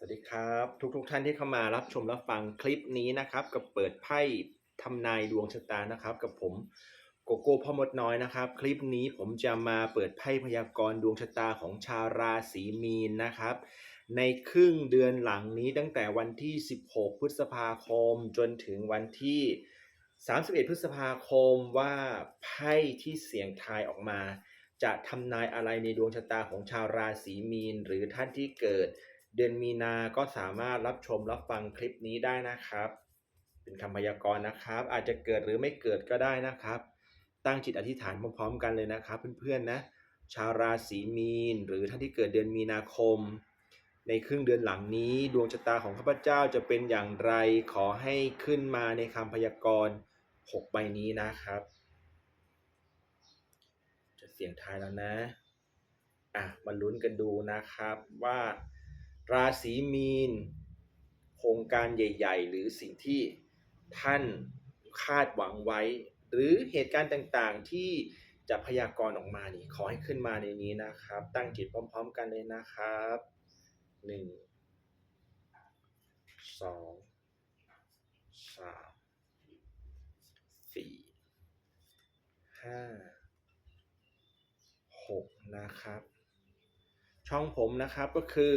สวัสดีครับ ทุกๆทท่านที่เข้ามารับชมรับฟังคลิปนี้นะครับ กับเปิดไพ่ทำนายดวงชะตานะครับ กับผมโกโก้พ่อมดน้อยนะครับ คลิปนี้ผมจะมาเปิดไพ่พยากรณ์ดวงชะตาของชาวราศีมีนนะครับ ในครึ่งเดือนหลังนี้ตั้งแต่วันที่ 16 พฤษภาคม จนถึงวันที่ 31 พฤษภาคมว่าไพ่ที่เสียงทายออกมา จะทำนายอะไรในดวงชะตาของชาวราศีมีน หรือท่านที่เกิด เดือนมีนาก็สามารถรับชมรับฟังคลิปนี้ได้นะครับ เป็นคำพยากรณ์นะครับ อาจจะเกิดหรือไม่เกิดก็ได้นะครับ ตั้งจิตอธิษฐานพร้อมๆกันเลยนะครับ เพื่อนๆนะ ชาวราศีมีน หรือท่านที่เกิดเดือนมีนาคม ในครึ่งเดือนหลังนี้ ดวงชะตาของข้าพเจ้าจะเป็นอย่างไร ขอให้ขึ้นมาในคำพยากรณ์6ใบนี้นะครับ จะเสียงทายแล้วนะ อะมาลุ้นกันดูนะครับว่า ราศีมีน โครงการใหญ่ ๆ หรือสิ่งที่ท่านคาดหวังไว้ หรือเหตุการณ์ต่างๆที่จะพยากรณ์ออกมานี่ขอให้ขึ้นมาในนี้นะครับ ตั้งจิตพร้อม ๆ กันเลยนะครับหนึ่งสองสามสี่ห้าหกนะครับ ช่องผมนะครับก็คือ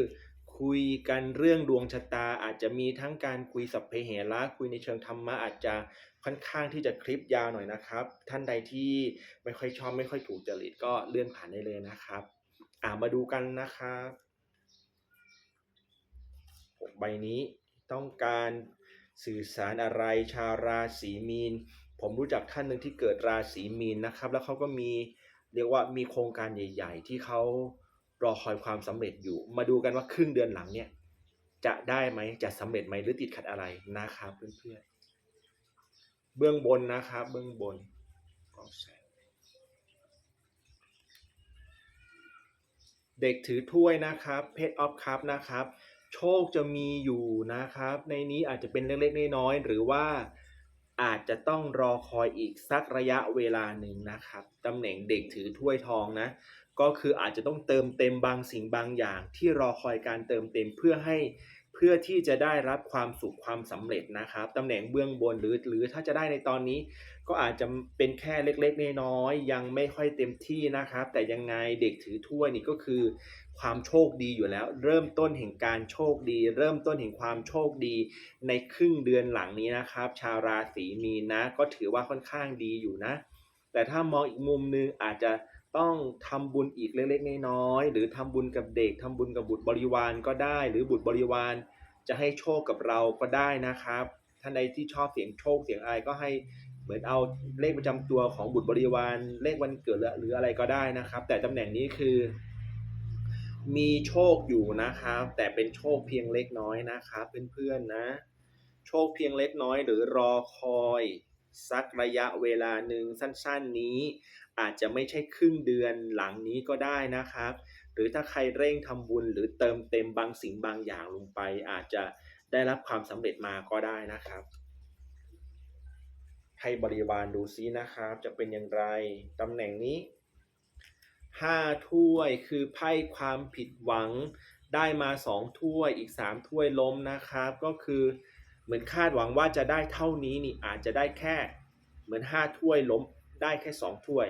คุยกันเรื่องดวงชะตา อาจจะมีทั้งการคุยสัพเพเหระคุยในเชิงธรรมะอาจจะค่อนข้างที่จะคลิปยาวหน่อยนะครับ ท่านใดที่ไม่ค่อยชอบไม่ค่อยถูกจริตก็เลื่อนผ่านได้เลยนะครับ อ่ามาดูกันนะครับใบนี้ต้องการสื่อสารอะไรชาวราศีมีน ผมรู้จักท่านหนึ่งที่เกิดราศีมีนนะครับ แล้วเขาก็มีเรียกว่ามีโครงการใหญ่ ๆ ที่เขา รอคอยความสำเร็จอยู่ มาดูกันว่าครึ่งเดือนหลังเนี่ย จะได้ไหมจะสำเร็จไหมหรือติดขัดอะไรนะครับเพื่อนๆเบื้องบนนะครับเบื้องบนกองแสงเด็กถือถ้วยนะครับเพจออฟคัพนะครับ โชคจะมีอยู่นะครับ ในนี้อาจจะเป็นเล็กๆน้อยๆหรือว่าอาจจะต้องรอคอยอีกสักระยะเวลาหนึ่งนะครับตำแหน่งเด็กถือถ้วยทองนะ ก็คืออาจจะต้องเติมเต็มบางสิ่งบางอย่าง ที่รอคอยการเติมเต็มเพื่อให้เพื่อที่จะได้รับความสุขความสำเร็จนะครับตำแหน่งเบื้องบนหรือหรือถ้าจะได้ในตอนนี้ ก็อาจจะเป็นแค่เล็กๆน้อยๆยังไม่ค่อยเต็มที่นะครับ แต่ยังไงเด็กถือถ้วยนี่ก็คือ ความโชคดีอยู่แล้ว เริ่มต้นแห่งการโชคดี เริ่มต้นแห่งความโชคดี ในครึ่งเดือนหลังนี้นะครับ ชาวราศีมีนนะ ก็ถือว่าค่อนข้างดีอยู่นะ แต่ถ้ามองอีกมุมนึงอาจจะ ต้องทำบุญอีกเล็กๆน้อยๆหรือทำบุญกับเด็กทำบุญกับบุตรบริวารก็ได้ หรือบุตรบริวารจะให้โชคกับเราก็ได้นะครับท่านใดที่ชอบเสียงโชคเสียงอะไรก็ให้เหมือนเอาเลขประจำตัวของบุตรบริวารเลขวันเกิดหรืออะไรก็ได้นะครับ แต่ตำแหน่งนี้คือ มีโชคอยู่นะครับ แต่เป็นโชคเพียงเล็กน้อยนะครับเพื่อนๆนะ โชคเพียงเล็กน้อย หรือรอคอยสักระยะเวลาหนึ่งสั้น ๆ นี้ อาจจะไม่ใช่ครึ่งเดือนหลังนี้ก็ได้นะครับ หรือถ้าใครเร่งทำบุญหรือเติมเต็มบางสิ่งบางอย่างลงไป อาจจะได้รับความสำเร็จมาก็ได้นะครับ ให้บริวารดูซินะครับ จะเป็นอย่างไรตำแหน่งนี้ห้าถ้วยคือไพ่ความผิดหวังได้มาสองถ้วยอีกสามถ้วยล้มนะครับ ก็คือเหมือนคาดหวังว่าจะได้เท่านี้นี่อาจจะได้แค่ เหมือนห้าถ้วยล้ม ได้แค่สองถ้วย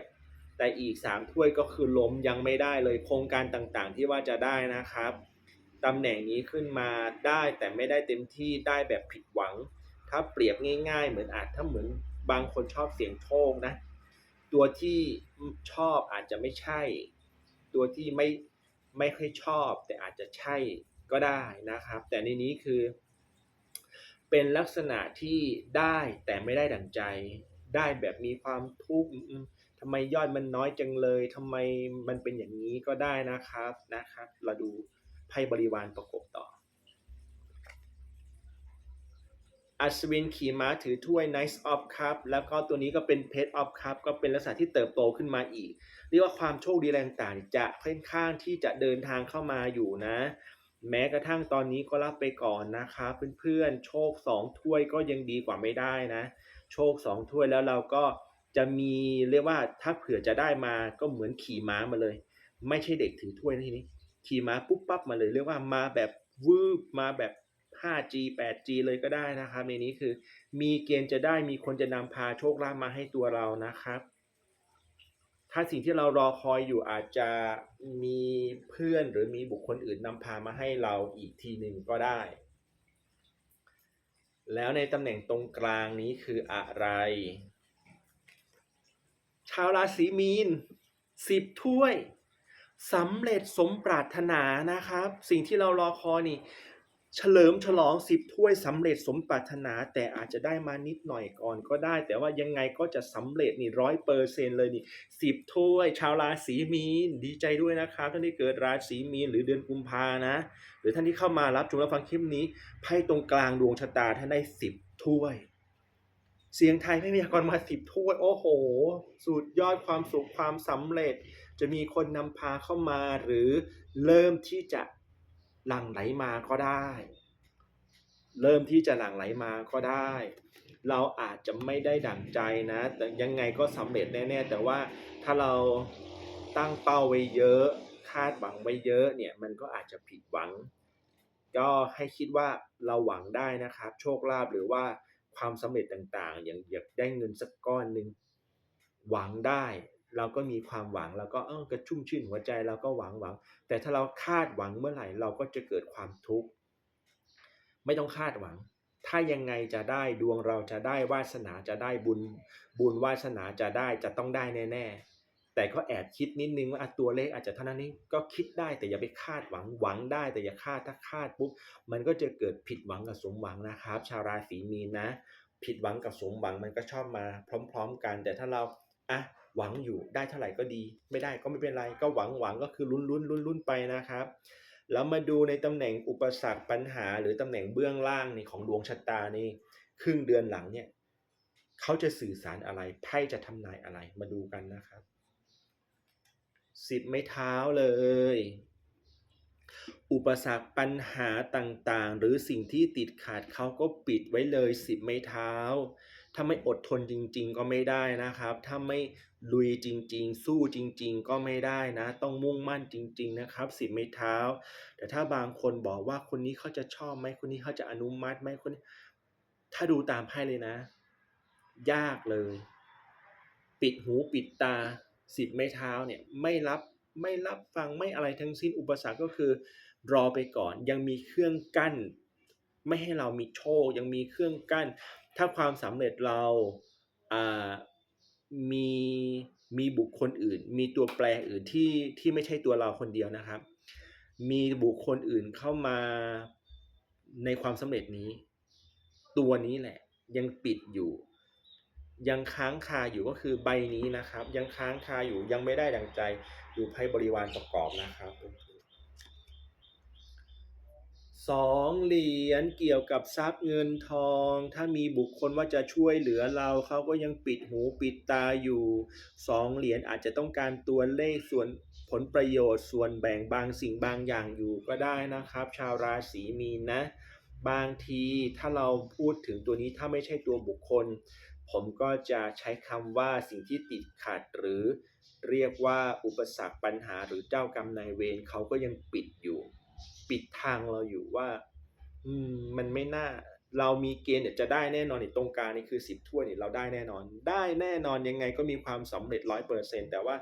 แต่อีกสามถ้วยก็คือล้มยังไม่ได้เลยโครงการต่างๆที่ว่าจะได้นะครับตำแหน่งนี้ขึ้นมาได้แต่ไม่ได้เต็มที่ได้แบบผิดหวัง ถ้าเปรียบง่าย ๆ เหมือนอาจถ้าเหมือนบางคนชอบเสียงโชคนะ ตัวที่ชอบอาจจะไม่ใช่ ตัวที่ไม่ไม่ค่อยชอบ แต่อาจจะใช่ก็ได้นะครับ แต่ในนี้คือ เป็นลักษณะที่ได้แต่ไม่ได้ดั่งใจ ได้แบบมีความทุกข์ทำไมยอดมันน้อยจังเลยทำไมมันเป็นอย่างนี้ก็ได้นะครับนะครับ เราดูไพ่บริวารประกบต่อ อัศวินขี่ม้าถือถ้วย Nice of Cup แล้วก็ตัวนี้ก็เป็น Page of Cup ก็เป็นลักษณะที่เติบโตขึ้นมาอีก เรียกว่าความโชคดีแรงต่างจะค่อนข้างที่จะเดินทางเข้ามาอยู่นะ แม้กระทั่งตอนนี้ก็รับไปก่อนนะครับเพื่อนๆ โชค 2 ถ้วยก็ยังดีกว่าไม่ได้นะ โชค2ถ้วยแล้วเราก็จะมีเรียกว่าถ้าเผื่อจะได้มาก็เหมือนขี่ม้ามาเลย ไม่ใช่เด็กถือถ้วยนะทีนี้ ขี่ม้าปุ๊บปั๊บมาเลย เรียกว่ามาแบบวืบมาแบบ 5G 8G เลยก็ได้นะครับในนี้คือมีเกณฑ์จะได้มีคนจะนำพาโชคลาภมาให้ตัวเรานะครับ ถ้าสิ่งที่เรารอคอยอยู่อาจจะมีเพื่อนหรือมีบุคคลอื่นนำพามาให้เราอีกทีหนึ่งก็ได้ แล้วในตำแหน่งตรงกลางนี้คืออะไร ชาวราศีมีนสิบถ้วยสำเร็จสมปรารถนานะครับ สิ่งที่เรารอคอยนี่ เฉลิมฉลองสิบถ้วยสำเร็จสมปรารถนา แต่อาจจะได้มานิดหน่อยก่อนก็ได้ แต่ว่ายังไงก็จะสำเร็จนี่ร้อยเปอร์เซ็นเลยนี่สิบถ้วย ชาวราศีมีนดีใจด้วยนะครับท่านที่เกิดราศีมีนหรือเดือนกุมภานะ หรือท่านที่เข้ามารับชมรับฟังคลิปนี้ไพ่ตรงกลางดวงชะตาท่านได้สิบถ้วย เสียงไทยไม่มียากรมาสิบถ้วยโอ้โหสุดยอดความสุขความสำเร็จ จะมีคนนำพาเข้ามาหรือเริ่มที่จะ หลั่งไหลมาก็ได้ เริ่มที่จะหลั่งไหลมาก็ได้ เราอาจจะไม่ได้ดั่งใจนะ แต่ยังไงก็สำเร็จแน่ๆแต่ว่าถ้าเราตั้งเป้าไว้เยอะ คาดหวังไว้เยอะเนี่ยมันก็อาจจะผิดหวัง ก็ให้คิดว่าเราหวังได้นะครับ โชคลาภหรือว่าความสำเร็จต่างๆ อย่างอยากได้เงินสักก้อนหนึ่งหวังได้ เราก็มีความหวังเราก็เออกระชุ่มชื่นหัวใจเราก็หวังหวัง แต่ถ้าเราคาดหวังเมื่อไหร่เราก็จะเกิดความทุกข์ไม่ต้องคาดหวัง ถ้ายังไงจะได้ดวงเราจะได้วาสนาจะได้บุญ บุญวาสนาจะได้จะต้องได้แน่ๆ แต่ก็แอบคิดนิดนึงว่าตัวเลขอาจจะเท่านั้นนี้ก็คิดได้แต่อย่าไปคาดหวังหวังได้ แต่อย่าคาดถ้าคาดปุ๊บมันก็จะเกิดผิดหวังกับสมหวังนะครับ ชาวราศีมีนนะ ผิดหวังกับสมหวังมันก็ชอบมาพร้อม ๆ กัน แต่ถ้าเราอะ หวังอยู่ได้เท่าไหร่ก็ดี ไม่ได้ก็ไม่เป็นไรก็หวังหวังก็คือลุ้นลุ้นลุ้นลุ้นไปนะครับ แล้วมาดูในตำแหน่งอุปสรรคปัญหา หรือตำแหน่งเบื้องล่างนี่ของดวงชะตานี่ครึ่งเดือนหลังเนี่ยเขาจะสื่อสารอะไรไพ่จะทำนายอะไรมาดูกันนะครับสิบไม้เท้าเลย อุปสรรคปัญหาต่างๆ หรือสิ่งที่ติดขัดเขาก็ปิดไว้เลยสิบไม้เท้า ถ้าไม่อดทนจริง ๆ ก็ไม่ได้นะครับ ถ้าไม่ ลุยจริง ๆ สู้จริง ๆ ก็ไม่ได้นะ ต้องมุ่งมั่นจริง ๆ นะครับสิบไม้เท้า แต่ถ้าบางคนบอกว่าคนนี้เขาจะชอบไหมคนนี้เขาจะอนุมัติไหมคนนี้ถ้าดูตามไพ่เลยนะ ยากเลย ปิดหูปิดตาสิบไม้เท้าเนี่ยไม่รับไม่รับฟังไม่อะไรทั้งสิ้นอุปสรรคก็คือ รอไปก่อนยังมีเครื่องกั้น ไม่ให้เรามีโชคยังมีเครื่องกั้น ถ้าความสำเร็จเราอ่า มีมีบุคคลอื่น มีตัวแปรอื่นที่ที่ไม่ใช่ตัวเราคนเดียวนะครับ มีบุคคลอื่นเข้ามาในความสำเร็จนี้ ตัวนี้แหละ ยังปิดอยู่ ยังค้างคาอยู่ก็คือใบนี้นะครับ ยังค้างคาอยู่ยังไม่ได้ดังใจดูไพ่บริวารประกอบนะครับ สองเหรียญเกี่ยวกับทรัพย์เงินทอง ถ้ามีบุคคลว่าจะช่วยเหลือเราเขาก็ยังปิดหูปิดตาอยู่สองเหรียญอาจจะต้องการตัวเลขส่วนผลประโยชน์ส่วนแบ่งบางสิ่งบางอย่างอยู่ก็ได้นะครับ ชาวราศีมีนนะ บางทีถ้าเราพูดถึงตัวนี้ถ้าไม่ใช่ตัวบุคคล ผมก็จะใช้คำว่าสิ่งที่ติดขัดหรือเรียกว่าอุปสรรคปัญหาหรือเจ้ากรรมนายเวรเขาก็ยังปิดอยู่ ปิดทางเราอยู่ว่า อืม มันไม่น่า เรามีเกณฑ์เนี่ยจะได้แน่นอนในตรงกลางนี่คือสิบถ้วยเนี่ยเราได้แน่นอน ได้แน่นอนยังไงก็มีความสำเร็จร้อยเปอร์เซ็นแต่ว่า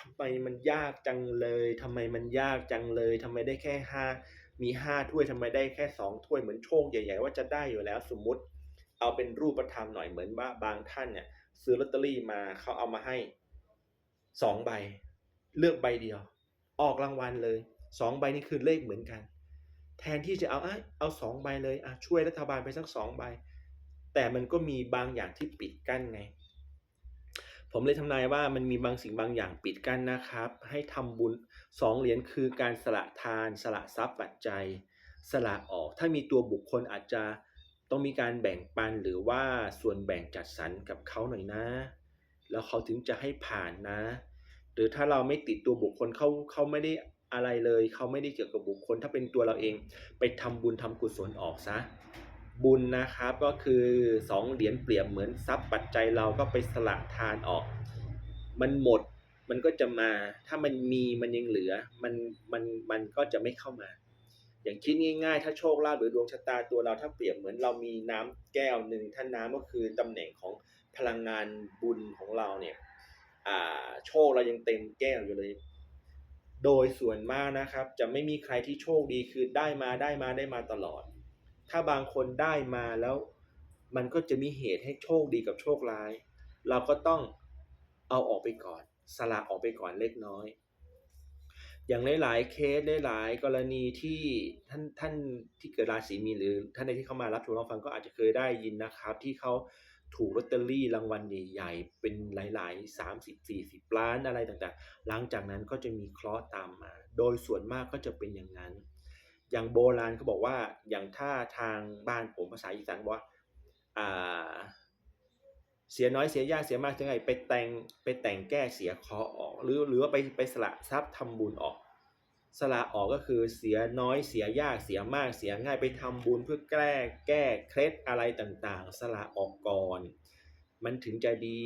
ทำไมมันยากจังเลยทำไมมันยากจังเลยทำไมได้แค่ห้ามีห้าถ้วยทำไมได้แค่สองถ้วยเหมือนโชคใหญ่ๆว่าจะได้อยู่แล้วสมมุติ เอาเป็นรูปธรรมหน่อยเหมือนว่าบางท่านเนี่ย ซื้อลอตเตอรี่มาเขาเอามาให้สองใบ เลือกใบเดียว ออกรางวัลเลย สองใบนี่คือเลขเหมือนกัน แทนที่จะเอาเอาสองใบเลยอะช่วยรัฐบาลไปสักสองใบ แต่มันก็มีบางอย่างที่ปิดกั้นไง ผมเลยทำนายว่ามันมีบางสิ่งบางอย่างปิดกั้นนะครับ ให้ทำบุญสองเหรียญคือการสละทาน สละทรัพย์ปัจจัย สละออก ถ้ามีตัวบุคคลอาจจะต้องมีการแบ่งปันหรือว่าส่วนแบ่งจัดสรรกับเขาหน่อยนะ แล้วเขาถึงจะให้ผ่านนะ หรือถ้าเราไม่ติดตัวบุคคลเขาเขาไม่ได้ อะไรเลย เขาไม่ได้เกี่ยวกับบุคคล ถ้าเป็นตัวเราเองไปทำบุญทำกุศลออกซะบุญนะครับก็คือสองเหรียญเปรียบเหมือนทรัพย์ปัจจัยเราก็ไปสละทานออก มันหมดมันก็จะมาถ้ามันมีมันยังเหลือมันมันมันก็จะไม่เข้ามา อย่างคิดง่ายๆ ถ้าโชคลาภหรือดวงชะตาตัวเราถ้าเปรียบเหมือนเรามีน้ำแก้วหนึ่งถ้าน้ำก็คือตำแหน่งของพลังงานบุญของเราเนี่ยโชคเรายังเต็มแก้วอยู่เลย โดยส่วนมากนะครับ จะไม่มีใครที่โชคดีคือได้มาได้มาได้มาตลอด ถ้าบางคนได้มาแล้ว มันก็จะมีเหตุให้โชคดีกับโชคร้าย เราก็ต้องเอาออกไปก่อน สละออกไปก่อนเล็กน้อย อย่างหลายๆเคสหลายๆกรณีที่ท่านท่านที่เกิดราศีมีนหรือท่านใดที่เข้ามารับชมรับฟังก็อาจจะเคยได้ยินนะครับ ที่เขา ถูกลอตเตอรี่รางวัลใหญ่ๆเป็นหลาย ๆ 30 40 ล้านอะไรต่างๆ หลังจากนั้นก็จะมีเคราะห์ตามมา โดยส่วนมากก็จะเป็นอย่างนั้น อย่างโบราณเขาบอกว่าอย่างถ้าทางบ้านผมภาษาอีสานบอกว่าเสียน้อยเสียยากเสียมากเสียไงไปแต่งไปแต่งแก้เสียเคราะห์ออก หรือหรือว่าไปไปสละทรัพย์ทำบุญออก สละออกก็คือเสียน้อยเสียยากเสียมากเสียง่ายไปทำบุญเพื่อแก้แก้เคล็ดอะไรต่างๆ สละออกก่อน มันถึงจะดี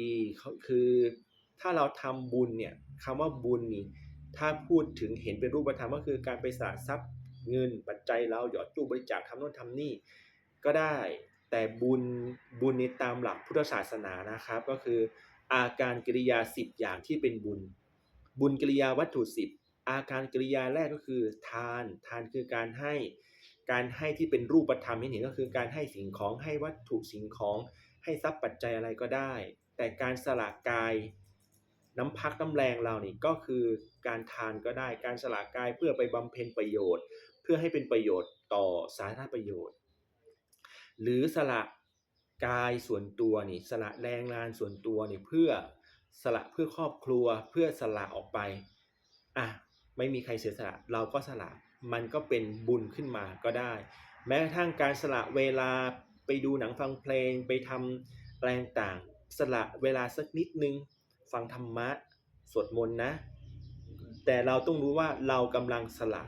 คือถ้าเราทำบุญเนี่ยคำว่าบุญนี่ถ้าพูดถึงเห็นเป็นรูปธรรมก็คือการไปสละทรัพย์เงินปัจจัยเราหยอดตู้บริจาคทำโน่นทำนี่ก็ได้แต่บุญบุญในตามหลักพุทธศาสนานะครับ ก็คืออาการกิริยาสิบอย่างที่เป็นบุญ บุญกิริยาวัตถุสิบ อาการกริยาแรกก็คือ ทาน ทานคือการให้ การให้ที่เป็นรูปธรรมให้เห็นก็คือการให้สิ่งของให้วัตถุสิ่งของ ให้ทรัพย์ปัจจัยอะไรก็ได้ แต่การสละกายน้ำพักน้ำแรงเรานี่ก็คือการทานก็ได้ การสละกายเพื่อไปบำเพ็ญประโยชน์ เพื่อให้เป็นประโยชน์ต่อสาธารณประโยชน์ หรือสละกายส่วนตัวนี่สละแรงงานส่วนตัวนี่เพื่อสละเพื่อครอบครัวเพื่อสละออกไปอะ ไม่มีใครเสียสละเราก็สละมันก็เป็นบุญขึ้นมาก็ได้ แม้กระทั่งการสละเวลาไปดูหนังฟังเพลงไปทำอะไรต่างสละเวลาสักนิดนึง ฟังธรรมะสวดมนต์นะ แต่เราต้องรู้ว่าเรากำลังสละ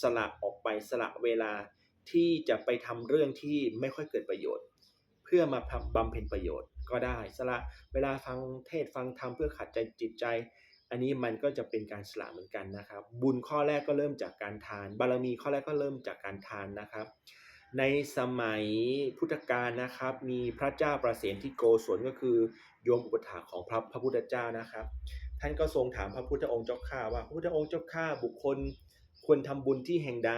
สละออกไปสละเวลาที่จะไปทำเรื่องที่ไม่ค่อยเกิดประโยชน์ เพื่อมาบำเพ็ญประโยชน์ก็ได้ สละเวลาฟังเทศฟังธรรมเพื่อขัดใจจิตใจ อันนี้มันก็จะเป็นการสละเหมือนกันนะครับ บุญข้อแรกก็เริ่มจากการทาน บารมีข้อแรกก็เริ่มจากการทานนะครับ ในสมัยพุทธกาลนะครับ มีพระเจ้าประเสนที่โกศลก็คือโยมอุปถาของพระพระพุทธเจ้านะครับ ท่านก็ทรงถามพระพุทธองค์เจ้าข้าว่าพระพุทธองค์เจ้าข้าบุคคลควรทำบุญที่แห่งใด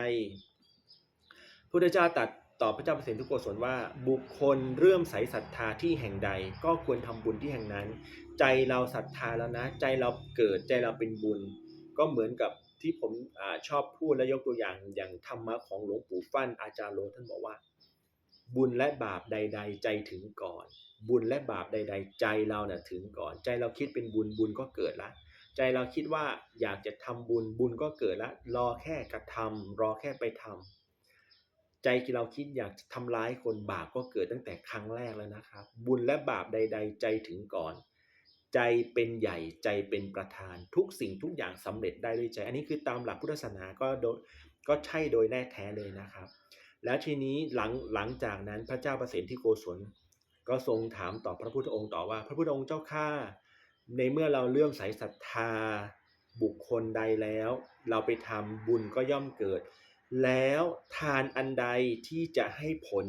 พระพุทธเจ้าตรัสตอบพระเจ้าประสนทุกโกศลว่าบุคคลเริ่มใสศรัทธาที่แห่งใด ก็ควรทำบุญที่แห่งนั้น ใจเราศรัทธาแล้วนะ ใจเราเกิดใจเราเป็นบุญ ก็เหมือนกับที่ผมอชอบพูดและยกตัวอย่างอย่างธรรมะของหลวงปู่ฟั่นอาจารย์โลท่านบอกว่า บุญและบาปใด ๆ ใจถึงก่อน บุญและบาปใด ๆ ใจเราเน่ะถึงก่อน ใจเราคิดเป็นบุญบุญก็เกิดละใจเราคิดว่าอยากจะทำบุญบุญก็เกิดละรอแค่กระทำรอแค่ไปทำใจที่เราคิดอยากจะทำร้ายคนบาปก็เกิดตั้งแต่ครั้งแรกแล้วนะครับ บุญและบาปใด ๆ ใจถึงก่อน ใจเป็นใหญ่ใจเป็นประธานทุกสิ่งทุกอย่างสำเร็จได้ด้วยใจ อันนี้คือตามหลักพุทธศาสนาก็โดยก็ใช่โดยแน่แท้เลยนะครับ แล้วทีนี้หลังหลังจากนั้นพระเจ้าประเสนที่โกศลก็ทรงถามต่อพระพุทธองค์ต่อว่า พระพุทธองค์เจ้าข้าในเมื่อเราเลื่อมใสศรัทธา บุคคลใดแล้ว เราไปทำบุญก็ย่อมเกิด แล้วทานอันใดที่จะให้ผล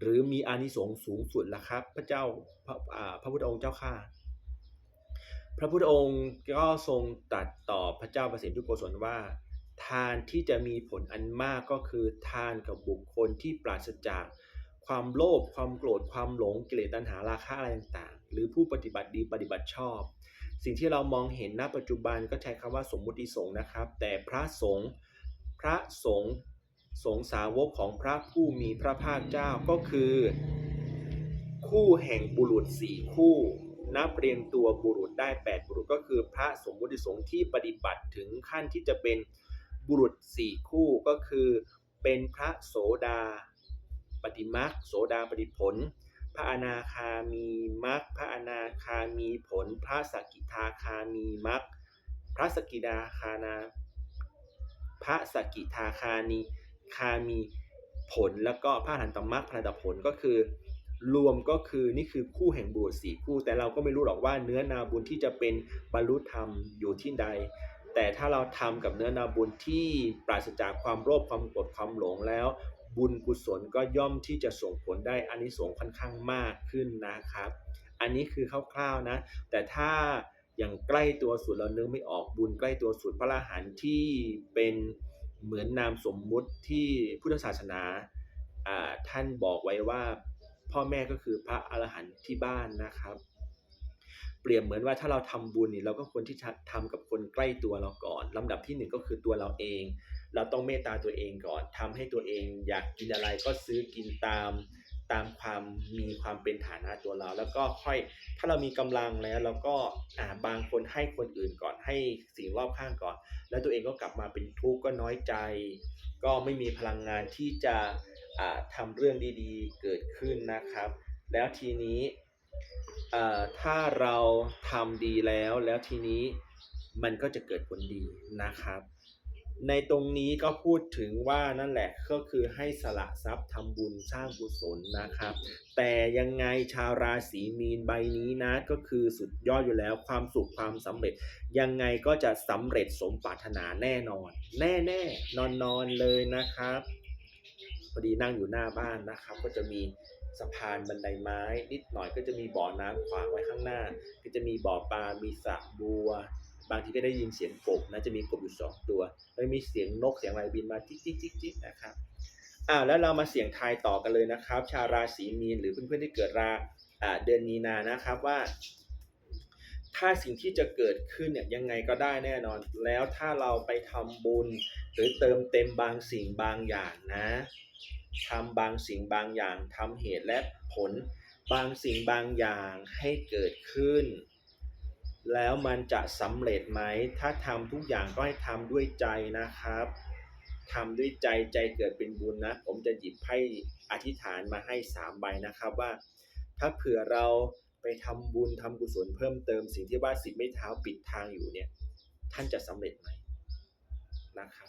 หรือมีอานิสงส์สูงสุดล่ะครับ พระเจ้าพระอาพระพุทธองค์เจ้าข้า พระพุทธองค์ก็ทรงตรัสตอบพระเจ้าประสิทธิทุกโกศลว่า ทานที่จะมีผลอันมากก็คือทานกับบุคคลที่ปราศจากความโลภความโกรธความหลงกิเลสตัณหาราคะอะไรต่างๆ หรือผู้ปฏิบัติดีปฏิบัติชอบ สิ่งที่เรามองเห็นณปัจจุบันก็ใช้คำว่าสมมุติสงฆ์นะครับ แต่พระสงฆ์พระสงฆ์สงสาวกของพระผู้มีพระภาคเจ้าก็คือ คู่แห่งบุรุษสี่คู่ นับเรียงตัวบุรุษได้ 8 บุรุษก็คือพระสมมุติสงฆ์ที่ปฏิบัติถึงขั้นที่จะเป็นบุรุษสี่คู่ก็คือ เป็นพระโสดาปฏิมักโสดาปฏิผล พระอนาคามีมักพระอนาคามีผล พระสกิทาคามีมักพระสกิดาคานาพระสกิทาคานีคามีผลแล้วก็พระหันตมรรคพระหันตผลก็คือ รวมก็คือนี่คือคู่แห่งบุรุษสี่คู่ แต่เราก็ไม่รู้หรอกว่าเนื้อนาบุญที่จะเป็นบรรลุธรรมอยู่ที่ใด แต่ถ้าเราทำกับเนื้อนาบุญที่ปราศจากความโลภความโกรธความหลงแล้ว บุญกุศลก็ย่อมที่จะส่งผลได้อานิสงส์ค่อนข้างมากขึ้นนะครับ อันนี้คือคร่าวๆนะ แต่ถ้าอย่างใกล้ตัวสุดเราเนึกไม่ออกบุญใกล้ตัวสุดพระอรหันที่เป็นเหมือนนามสมมุติที่พุทธศาสนาท่านบอกไว้ว่า พ่อแม่ก็คือพระอรหันต์ที่บ้านนะครับ เปรียบเหมือนว่าถ้าเราทำบุญนี่เราก็ควรที่จะทำกับคนใกล้ตัวเราก่อนลำดับที่หนึ่งก็คือตัวเราเอง เราต้องเมตตาตัวเองก่อนทำให้ตัวเอง อยากกินอะไรก็ซื้อกินตามตามความมีความเป็นฐานะตัวเรา แล้วก็ค่อยถ้าเรามีกำลังแล้วเราก็อ่าบางคนให้คนอื่นก่อนให้สิ่งรอบข้างก่อน แล้วตัวเองก็กลับมาเป็นทุกข์ก็น้อยใจ ก็ไม่มีพลังงานที่จะ ทำเรื่องดีๆเกิดขึ้นนะครับ แล้วทีนี้ถ้าเราทำดีแล้วแล้วทีนี้มันก็จะเกิดผลดีนะครับ ในตรงนี้ก็พูดถึงว่านั่นแหละก็คือให้สละทรัพย์ทำบุญสร้างกุศลนะครับ แต่ยังไงชาวราศีมีนใบนี้นะก็คือสุดยอดอยู่แล้วความสุขความสำเร็จ ยังไงก็จะสำเร็จสมปรารถนาแน่นอน แน่แน่นอนนอนเลยนะครับ พอดีนั่งอยู่หน้าบ้านนะครับ ก็จะมีสะพานบันไดไม้ นิดหน่อยก็จะมีบ่อน้ำขวางไว้ข้างหน้า ก็จะมีบ่อปลา มีสระบัว บางทีก็ได้ยินเสียงกบนะจะมีกบอยู่สองตัวแล้วมีเสียงนกเสียงอะไรบินมาจิ๊กจิ๊กจิ๊กจิ๊กนะครับอ่าแล้วเรามาเสียงทายต่อกันเลยนะครับ ชาวราศีมีนหรือเพื่อนๆที่เกิดราอ่าเดือนมีนานะครับว่า ถ้าสิ่งที่จะเกิดขึ้นเนี่ยยังไงก็ได้แน่นอน แล้วถ้าเราไปทำบุญ หรือเติมเต็มบางสิ่งบางอย่างนะ ทำบางสิ่งบางอย่างทำเหตุและผลบางสิ่งบางอย่างให้เกิดขึ้น แล้วมันจะสำเร็จไหม ถ้าทำทุกอย่างก็ให้ทำด้วยใจนะครับทำด้วยใจใจเกิดเป็นบุญนะ ผมจะหยิบไพ่อธิษฐานมาให้สามใบนะครับว่า ถ้าเผื่อเราไปทำบุญทำกุศลเพิ่มเติมสิ่งที่ว่าสิบไม่เท้าปิดทางอยู่เนี่ย ท่านจะสำเร็จไหมนะครับ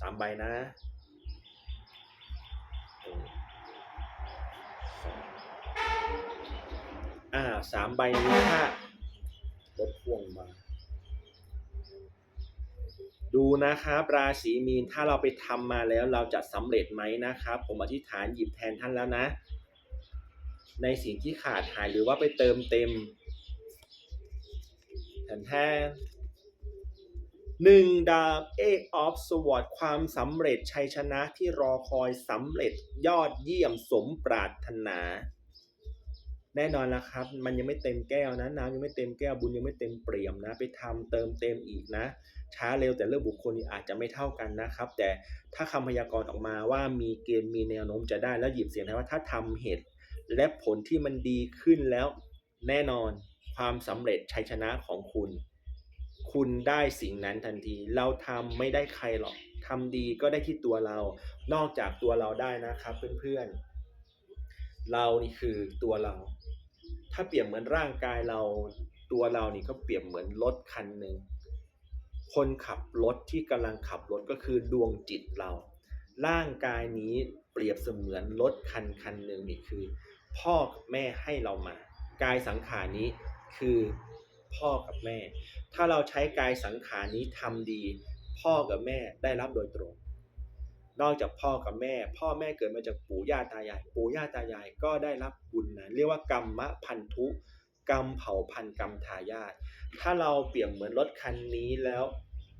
สามใบนะ อ่าสามใบนี้ถ้ารถพ่วงมา ดูนะครับ ราศีมีนถ้าเราไปทำมาแล้วเราจะสำเร็จไหมนะครับ ผมอธิษฐานหยิบแทนท่านแล้วนะ ในสิ่งที่ขาดหายหรือว่าไปเติมเต็มแทนแทน หนึ่งดาบเอออฟสวอตความสำเร็จชัยชนะที่รอคอยสำเร็จยอดเยี่ยมสมปรารถนา แน่นอนแล้วครับ มันยังไม่เต็มแก้วนะน้ำยังไม่เต็มแก้วบุญยังไม่เต็มเปี่ยมนะ ไปทำเติมเต็มอีกนะ ช้าเร็วแต่เรื่องบุคคลนี่อาจจะไม่เท่ากันนะครับ แต่ถ้าคำพยากรณ์ออกมาว่ามีเกณฑ์มีแนวโน้มจะได้แล้วหยิบเสียงไทยว่าถ้าทำเหตุ และผลที่มันดีขึ้นแล้ว แน่นอนความสำเร็จชัยชนะของคุณ คุณได้สิ่งนั้นทันที เราทำไม่ได้ใครหรอกทำดีก็ได้ที่ตัวเรา นอกจากตัวเราได้นะครับเพื่อนๆ เรานี่คือตัวเรา ถ้าเปรียบเหมือนร่างกายเราตัวเรานี่ก็เปรียบเหมือนรถคันหนึ่งคนขับรถที่กำลังขับรถก็คือดวงจิตเรา ร่างกายนี้เปรียบเสมือนรถคันคันหนึ่งนี่คือ พ่อกับแม่ให้เรามา กายสังขารนี้คือ พ่อกับแม่ ถ้าเราใช้กายสังขารนี้ทำดี พ่อกับแม่ได้รับโดยตรง นอกจากพ่อกับแม่ พ่อแม่เกิดมาจากปู่ย่าตายาย ปู่ย่าตายายก็ได้รับบุญนะเรียกว่ากรรมพันธุกรรมเผ่าพันธุ์กรรมทายาทถ้าเราเปรียบเหมือนรถคันนี้แล้ว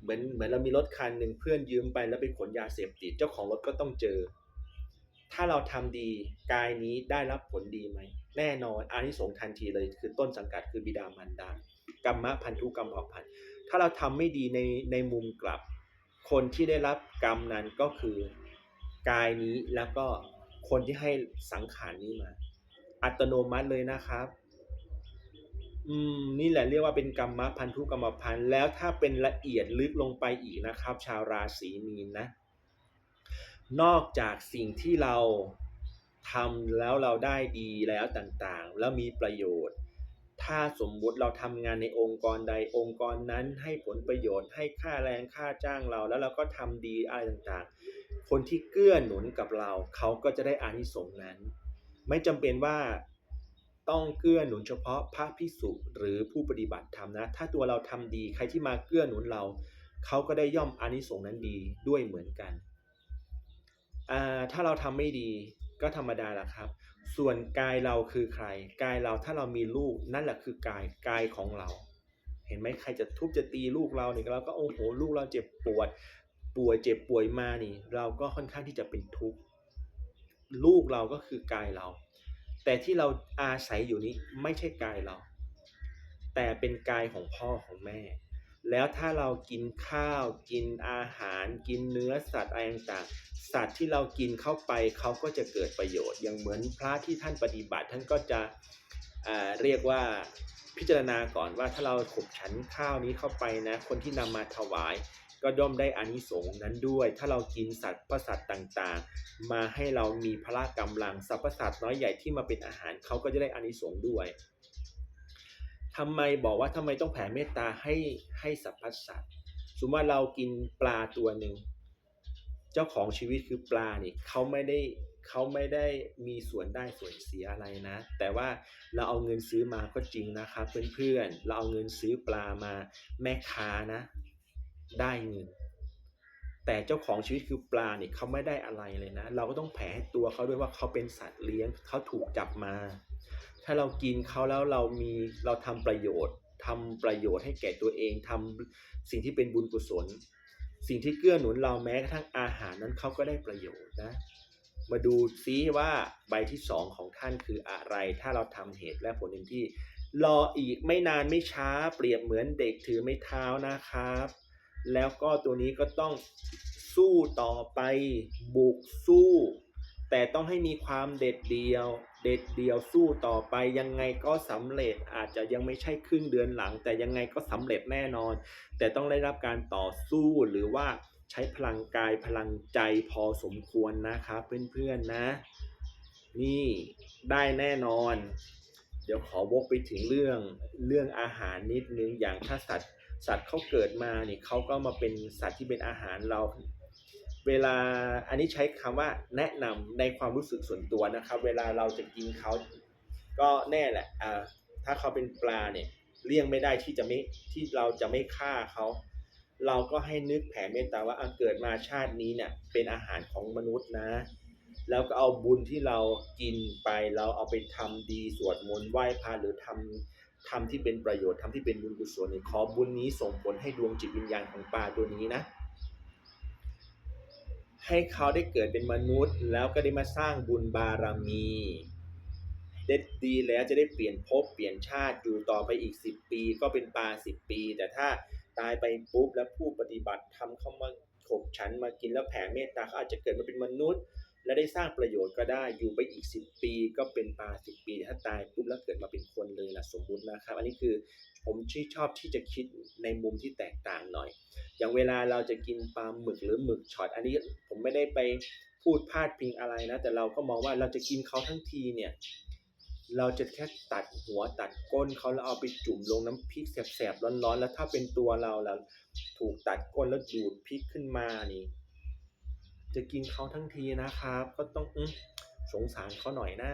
เหมือนเหมือนเรามีรถคันหนึ่งเพื่อนยืมไปแล้วไปขนยาเสพติดเจ้าของรถก็ต้องเจอ ถ้าเราทำดีกายนี้ได้รับผลดีไหม แน่นอนอานิสงส์ทันทีเลยคือต้นสังกัดคือบิดามารดา กรรมะพันธุกรรมเผ่าพันธุ์ถ้าเราทำไม่ดีในในมุมกลับ คนที่ได้รับกรรมนั้นก็คือกายนี้แล้วก็คนที่ให้สังขารนี้มา อัตโนมัติเลยนะครับ อืมนี่แหละเรียกว่าเป็นกรรมะพันธุกรรมพันธุ์แล้วถ้าเป็นละเอียดลึกลงไปอีกนะครับ ชาวราศีมีนนะ นอกจากสิ่งที่เราทำแล้วเราได้ดีแล้วต่างๆ แล้วมีประโยชน์ ถ้าสมมุติเราทำงานในองค์กรใดองค์กรนั้นให้ผลประโยชน์ ให้ค่าแรงค่าจ้างเรา แล้วเราก็ทำดีอะไรต่างๆ คนที่เกื้อหนุนกับเรา เขาก็จะได้อานิสงส์นั้น ไม่จำเป็นว่าต้องเกื้อหนุนเฉพาะพระภิกษุหรือผู้ปฏิบัติธรรมนะ ถ้าตัวเราทำดีใครที่มาเกื้อหนุนเรา เขาก็ได้ย่อมอานิสงส์นั้นดีด้วยเหมือนกันถ้าเราทำไม่ดี ก็ธรรมดาละครับ ส่วนกายเราคือใคร กายเราถ้าเรามีลูกนั่นแหละคือกายกายของเรา เห็นไหมใครจะทุบจะตีลูกเราเนี่ยเราก็โอ้โหลูกเราเจ็บปวด ป่วยเจ็บป่วยมานี่ เราก็ค่อนข้างที่จะเป็นทุกข์ลูกเราก็คือกายเรา แต่ที่เราอาศัยอยู่นี้ไม่ใช่กายเรา แต่เป็นกายของพ่อของแม่ แล้วถ้าเรากินข้าว กินอาหาร กินเนื้อสัตว์อะไรต่างๆสัตว์ที่เรากินเข้าไปเขาก็จะเกิดประโยชน์ อย่างเหมือนพระที่ท่านปฏิบัติท่านก็จะเรียกว่าพิจารณาก่อนว่าถ้าเราขบฉันข้าวนี้เข้าไปนะคนที่นำมาถวาย ก็ย่อมได้อานิสงส์นั้นด้วย ถ้าเรากินสัตว์ประสัตว์ต่างๆ มาให้เรามีพละกำลังสรรพสัตว์น้อยใหญ่ที่มาเป็นอาหารเขาก็จะได้อานิสงส์ด้วย ทำไมบอกว่าทำไมต้องแผ่เมตตาให้ให้สรรพสัตว์สมมติว่าเรากินปลาตัวหนึ่ง เจ้าของชีวิตคือปลานี่เขาไม่ได้เขาไม่ได้มีส่วนได้ส่วนเสียอะไรนะ แต่ว่าเราเอาเงินซื้อมาก็จริงนะครับเพื่อนๆ เราเอาเงินซื้อปลามาแม่ค้านะ ได้เงิน แต่เจ้าของชีวิตคือปลาเนี่ยเขาไม่ได้อะไรเลยนะ เราก็ต้องแผ่ให้ตัวเขาด้วยว่าเขาเป็นสัตว์เลี้ยงเขาถูกจับมา ถ้าเรากินเขาแล้วเรามีเราทำประโยชน์ทำประโยชน์ให้แก่ตัวเองทำสิ่งที่เป็นบุญกุศล สิ่งที่เกื้อหนุนเราแม้กระทั่งอาหารนั้นเขาก็ได้ประโยชน์นะ มาดูซิว่าใบที่สองของท่านคืออะไร ถ้าเราทำเหตุและผลเต็มที่ รออีกไม่นานไม่ช้าเปรียบเหมือนเด็กถือไม้เท้านะครับ แล้วก็ตัวนี้ก็ต้องสู้ต่อไปบุกสู้ แต่ต้องให้มีความเด็ดเดียว เด็ดเดียวสู้ต่อไปยังไงก็สำเร็จอาจจะยังไม่ใช่ครึ่งเดือนหลัง แต่ยังไงก็สำเร็จแน่นอน แต่ต้องได้รับการต่อสู้หรือว่าใช้พลังกายพลังใจพอสมควรนะครับเพื่อนๆนะ นี่ได้แน่นอน เดี๋ยวขอวกไปถึงเรื่องเรื่องอาหารนิดนึงอย่างถ้าสัตว์สัตว์เขาเกิดมาเนี่ยเขาก็มาเป็นสัตว์ที่เป็นอาหารเรา เวลาอันนี้ใช้คำว่าแนะนำในความรู้สึกส่วนตัวนะครับ เวลาเราจะกินเขาก็แน่แหละอ่าถ้าเขาเป็นปลาเนี่ยเลี่ยงไม่ได้ที่จะไม่ที่เราจะไม่ฆ่าเขา เราก็ให้นึกแผ่เมตตาว่าอะเกิดมาชาตินี้เนี่ยเป็นอาหารของมนุษย์นะ แล้วก็เอาบุญที่เรากินไปเราเอาไปทำดีสวดมนต์ไหว้พระหรือทำทำที่เป็นประโยชน์ทำที่เป็นบุญกุศลเนี่ยขอบุญนี้ส่งผลให้ดวงจิตวิญญาณของปลาตัวนี้นะ ให้เขาได้เกิดเป็นมนุษย์ แล้วก็ได้มาสร้างบุญบารมีเด็ดดีแล้วจะได้เปลี่ยนภพเปลี่ยนชาติอยู่ต่อไปอีก 10 ปีก็เป็นปลา10 ปี แต่ถ้าตายไปปุ๊บแล้วผู้ปฏิบัติทำเข้ามาขบฉันมากินแล้วแผ่เมตตาเขาอาจจะเกิดมาเป็นมนุษย์ และได้สร้างประโยชน์ก็ได้อยู่ไปอีก 10 ปีก็เป็นปลา 10 ปีถ้าตายปุ๊บแล้วเกิดมาเป็นคนเลยล่ะสมมุตินะครับ อันนี้คือผมที่ชอบที่จะคิดในมุมที่แตกต่างหน่อย อย่างเวลาเราจะกินปลาหมึกหรือหมึกช็อต อันนี้ผมไม่ได้ไปพูดพาดพิงอะไรนะ แต่เราก็มองว่าเราจะกินเขาทั้งทีเนี่ยเราจะแค่ตัดหัวตัดก้นเขาแล้วเอาไปจุ่มลงน้ำพริกแสบๆร้อนๆ แล้วถ้าเป็นตัวเราแล้วถูกตัดก้นแล้วดูดพริกขึ้นมานี่ จะกินเขาทั้งทีนะครับ ก็ต้องอสงสารเขาหน่อยนะ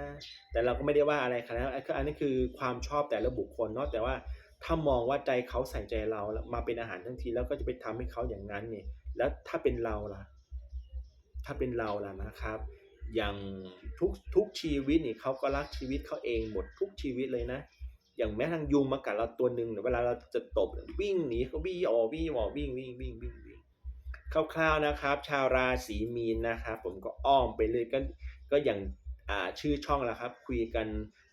แต่เราก็ไม่ได้ว่าอะไรครับนะอันนี้คือความชอบแต่ละบุคคลเนาะแต่ว่าถ้ามองว่าใจเขาใส่ใจเรามาเป็นอาหารทั้งทีแล้วก็จะไปทำให้เขาอย่างนั้นเนี่ย แล้วถ้าเป็นเราล่ะ ถ้าเป็นเราล่ะนะครับ อย่างทุกทุกชีวิตนี่เขาก็รักชีวิตเขาเองหมดทุกชีวิตเลยนะ อย่างแม้ทางยุงมากัดเราตัวหนึ่งเนี่ยเวลาเราจะตบวิ่งหนีเขาวิ่งออวิ่งออวิ่งวิ่งวิ่งวิ่งวิ่ง คร่าวๆนะครับ ชาวราศีมีนนะครับผมก็อ้อมไปเลยก็ก็อย่างอ่าชื่อช่องและครับ คุยกัน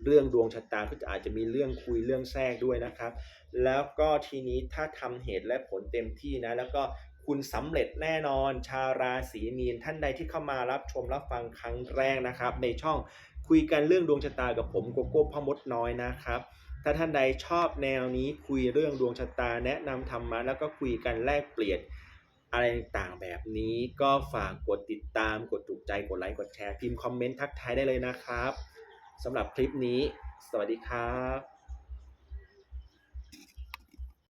เรื่องดวงชะตาก็จะอาจจะมีเรื่องคุยเรื่องแทรกด้วยนะครับ แล้วก็ทีนี้ถ้าทำเหตุและผลเต็มที่นะ แล้วก็คุณสำเร็จแน่นอน ชาวราศีมีนท่านใดที่เข้ามารับชมรับฟังครั้งแรกนะครับ ในช่องคุยกันเรื่องดวงชะตากับผมโกโก้พ่อมดน้อยนะครับถ้าท่านใดชอบแนวนี้คุยเรื่องดวงชะตาแนะนำธรรมะแล้วก็คุยกันแลกเปลี่ยน อะไรต่างๆแบบนี้ก็ฝากกดติดตามกดถูกใจกดไลค์กดแชร์พิมพ์คอมเมนต์ทักทายได้เลยนะครับสำหรับคลิปนี้ สวัสดีครับ